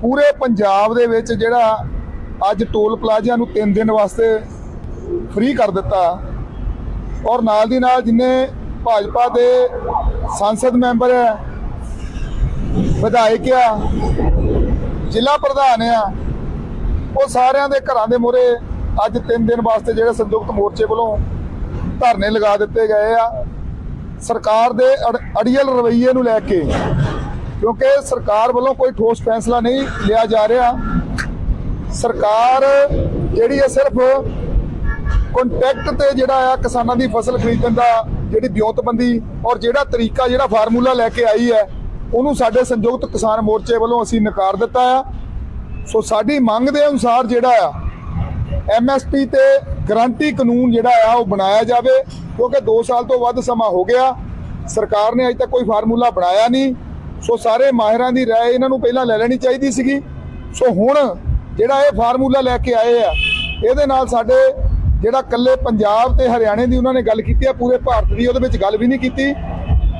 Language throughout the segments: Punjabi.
ਪੂਰੇ ਪੰਜਾਬ ਦੇ ਵਿੱਚ ਜਿਹੜਾ ਅੱਜ ਟੋਲ ਪਲਾਜ਼ਿਆਂ ਨੂੰ 3 ਦਿਨ ਵਾਸਤੇ ਫ੍ਰੀ ਕਰ ਦਿੱਤਾ ਔਰ ਨਾਲ ਦੀ ਨਾਲ ਜਿੰਨੇ ਭਾਜਪਾ ਦੇ ਸੰਸਦ ਮੈਂਬਰ ਹੈ, ਵਿਧਾਇਕ ਆ, ਜ਼ਿਲ੍ਹਾ ਪ੍ਰਧਾਨ ਆ, ਉਹ ਸਾਰਿਆਂ ਦੇ ਘਰਾਂ ਦੇ ਮੂਹਰੇ ਅੱਜ 3 ਦਿਨ ਵਾਸਤੇ ਜਿਹੜੇ ਸੰਯੁਕਤ ਮੋਰਚੇ ਵੱਲੋਂ ਧਰਨੇ ਲਗਾ ਦਿੱਤੇ ਗਏ ਆ। ਸਰਕਾਰ ਦੇ ਅੜ- ਅੜੀਅਲ ਰਵੱਈਏ ਨੂੰ ਲੈ ਕੇ ਕਿਉਂਕਿ ਸਰਕਾਰ ਵੱਲੋਂ ਕੋਈ ਠੋਸ ਫੈਸਲਾ ਨਹੀਂ ਲਿਆ ਜਾ ਰਿਹਾ। ਸਰਕਾਰ ਜਿਹੜੀ ਹੈ ਸਿਰਫ ਕੰਟੈਕਟ ਤੇ ਜਿਹੜਾ ਆ ਕਿਸਾਨਾਂ ਦੀ ਫਸਲ ਖਰੀਦਣ ਦਾ ਜਿਹੜੀ ਵਿਉਂਤਬੰਦੀ ਔਰ ਜਿਹੜਾ ਤਰੀਕਾ, ਜਿਹੜਾ ਫਾਰਮੂਲਾ ਲੈ ਕੇ ਆਈ ਹੈ, ਉਹਨੂੰ ਸਾਡੇ ਸੰਯੁਕਤ ਕਿਸਾਨ ਮੋਰਚੇ ਵੱਲੋਂ ਅਸੀਂ ਨਕਾਰ ਦਿੱਤਾ ਆ। ਸੋ ਸਾਡੀ ਮੰਗ ਦੇ ਅਨੁਸਾਰ ਜਿਹੜਾ ਆ ਐਮਐਸਪੀ ਤੇ ਗਰੰਟੀ ਕਾਨੂੰਨ ਜਿਹੜਾ ਆ ਉਹ ਬਣਾਇਆ ਜਾਵੇ, ਕਿਉਂਕਿ 2 ਸਾਲ ਤੋਂ ਵੱਧ ਸਮਾਂ ਹੋ ਗਿਆ। ਸਰਕਾਰ ਨੇ ਅਜੇ ਤੱਕ ਕੋਈ ਫਾਰਮੂਲਾ ਬਣਾਇਆ ਨਹੀਂ। ਸੋ ਸਾਰੇ ਮਾਹਿਰਾਂ ਦੀ رائے ਇਹਨਾਂ ਨੂੰ ਪਹਿਲਾਂ ਲੈ ਲੈਣੀ ਚਾਹੀਦੀ ਸੀਗੀ ਸੋ ਹੁਣ ਜਿਹੜਾ ਇਹ ਫਾਰਮੂਲਾ ਲੈ ਕੇ ਆਏ ਆ ਇਹਦੇ ਨਾਲ ਸਾਡੇ ਜਿਹੜਾ ਕੱਲੇ ਪੰਜਾਬ ਤੇ ਹਰਿਆਣੇ ਦੀ ਉਹਨਾਂ ਨੇ ਗੱਲ ਕੀਤੀ ਆ ਪੂਰੇ ਭਾਰਤ ਦੀ ਉਹਦੇ ਵਿੱਚ ਗੱਲ ਵੀ ਨਹੀਂ ਕੀਤੀ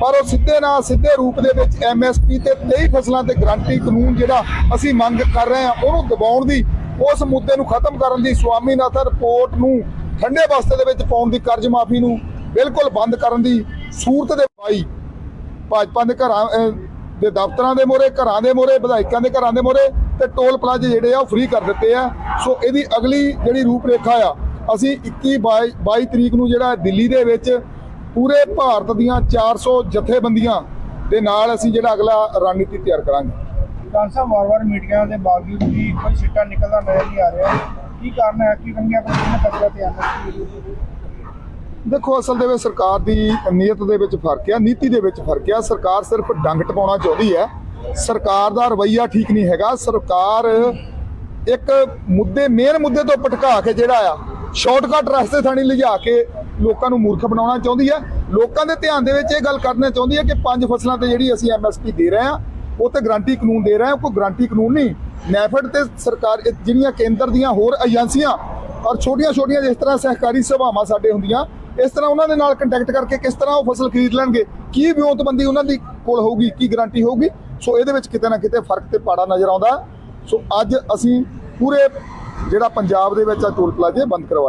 ਪਰ ਉਹ ਸਿੱਧੇ ਨਾਲ ਸਿੱਧੇ ਰੂਪ ਦੇ ਵਿੱਚ ਐਮਐਸਪੀ ਤੇ 23 ਫਸਲਾਂ ਤੇ ਗਰੰਟੀ ਕਾਨੂੰਨ ਜਿਹੜਾ ਅਸੀਂ ਮੰਗ ਕਰ ਰਹੇ ਹਾਂ ਉਹਨੂੰ ਦਬਾਉਣ ਦੀ ਉਸ ਮੁੱਦੇ ਨੂੰ ਖਤਮ ਕਰਨ ਦੀ ਸਵਾਮੀਨਾਥਨ ਰਿਪੋਰਟ ਨੂੰ ਠੰਡੇ ਬਸਤੇ ਦੇ ਵਿੱਚ ਪਾਉਣ ਦੀ ਕਰਜ਼ ਮਾਫੀ ਨੂੰ ਬਿਲਕੁਲ ਬੰਦ ਕਰਨ ਦੀ ਸੂਰਤ ਦੇ ਪਾਈ ਭਾਜਪਾ ਦੇ ਘਰਾਂ ਅਹ, ਦੇ ਦਫ਼ਤਰਾਂ ਦੇ ਮੋਰੇ ਘਰਾਂ ਦੇ ਮੋਰੇ ਵਿਧਾਇਕਾਂ ਦੇ ਘਰਾਂ ਦੇ ਮੋਰੇ ਤੇ ਟੋਲ ਪਲਾਜ਼ੇ ਜਿਹੜੇ ਆ ਉਹ ਫ੍ਰੀ ਕਰ ਦਿੱਤੇ ਆ। ਸੋ ਇਹਦੀ ਅਗਲੀ ਜਿਹੜੀ ਰੂਪਰੇਖਾ ਆ, ਅਸੀਂ 21 22 ਤਰੀਕ ਨੂੰ ਜਿਹੜਾ ਦਿੱਲੀ ਦੇ ਵਿੱਚ ਪੂਰੇ ਭਾਰਤ ਦੀਆਂ 400 ਜਥੇਬੰਦੀਆਂ ਦੇ ਨਾਲ ਅਸੀਂ ਜਿਹੜਾ ਅਗਲਾ ਰਣਨੀਤੀ ਤਿਆਰ ਕਰਾਂਗੇ। ਡਾਕਟਰ ਸਾਹਿਬ ਵਾਰ-ਵਾਰ ਮੀਟਿੰਗਾਂ ਦੇ ਬਾਵਜੂਦ ਵੀ ਕੋਈ ਸਿੱਟਾ ਨਿਕਲਦਾ ਨਜ਼ਰ ਨਹੀਂ ਆ ਰਿਹਾ। ਕੀ ਕਾਰਨ ਹੈ? ਕਿ ਰੰਗੀਆਂ ਕੰਪਨੀਆਂ ਕਬਜ਼ਾ ਤੇ ਆਉਂਦਾ? ਦੇਖੋ, ਅਸਲ ਦੇ ਵਿੱਚ ਸਰਕਾਰ ਦੀ ਨੀਅਤ ਦੇ ਵਿੱਚ ਫ਼ਰਕ ਆ, ਨੀਤੀ ਦੇ ਵਿੱਚ ਫ਼ਰਕ ਆ। ਸਰਕਾਰ ਸਿਰਫ ਡੰਗ ਟਪਾਉਣਾ ਚਾਹੁੰਦੀ ਹੈ। ਸਰਕਾਰ ਦਾ ਰਵੱਈਆ ਠੀਕ ਨਹੀਂ ਹੈਗਾ। ਸਰਕਾਰ ਇੱਕ ਮੁੱਦੇ ਮੇਨ ਮੁੱਦੇ ਤੋਂ ਭਟਕਾ ਕੇ ਜਿਹੜਾ ਆ ਸ਼ਾਰਟਕਟ ਰਸਤੇ ਥਾਣੀ ਲਿਜਾ ਕੇ ਲੋਕਾਂ ਨੂੰ ਮੂਰਖ ਬਣਾਉਣਾ ਚਾਹੁੰਦੀ ਹੈ। ਲੋਕਾਂ ਦੇ ਧਿਆਨ ਦੇ ਵਿੱਚ ਇਹ ਗੱਲ ਕਰਨਾ ਚਾਹੁੰਦੀ ਹੈ ਕਿ ਪੰਜ ਫਸਲਾਂ ਤੇ ਜਿਹੜੀ ਅਸੀਂ ਐਮਐਸਪੀ ਦੇ ਰਹੇ ਹਾਂ, ਉਹ ਤੇ ਗਰੰਟੀ ਕਾਨੂੰਨ ਦੇ ਰਹੇ ਹਾਂ, ਕੋਈ ਗਰੰਟੀ ਕਾਨੂੰਨ ਨਹੀਂ। ਨੈਫਡ ਤੇ ਸਰਕਾਰ ਜਿਹੜੀਆਂ ਕੇਂਦਰ ਦੀਆਂ ਹੋਰ ਏਜੰਸੀਆਂ ਔਰ ਛੋਟੀਆਂ-ਛੋਟੀਆਂ ਜਿਸ ਤਰ੍ਹਾਂ ਸਹਿਕਾਰੀ ਸਭਾਵਾਂ ਸਾਡੇ ਹੁੰਦੀਆਂ ਇਸ ਤਰ੍ਹਾਂ ਉਹਨਾਂ ਦੇ ਨਾਲ ਕੰਟੈਕਟ ਕਰਕੇ ਕਿਸ ਤਰ੍ਹਾਂ ਉਹ ਫਸਲ ਖਰੀਦ ਲੈਣਗੇ, ਕੀ ਵਿਉਂਤਬੰਦੀ ਉਹਨਾਂ ਦੀ ਕੋਲ ਹੋਊਗੀ, ਕੀ ਗਾਰੰਟੀ ਹੋਊਗੀ, ਸੋ ਇਹਦੇ ਵਿੱਚ ਕਿਤੇ ਨਾ ਕਿਤੇ ਫ਼ਰਕ ਤੇ ਪਾੜਾ ਨਜ਼ਰ ਆਉਂਦਾ। ਸੋ ਅੱਜ ਅਸੀਂ ਪੂਰੇ ਜਿਹੜਾ ਪੰਜਾਬ ਦੇ ਵਿੱਚ ਆ ਟੋਲ ਪਲਾਜ਼ੇ ਬੰਦ ਕਰਵਾ ਦਿੱਤੇ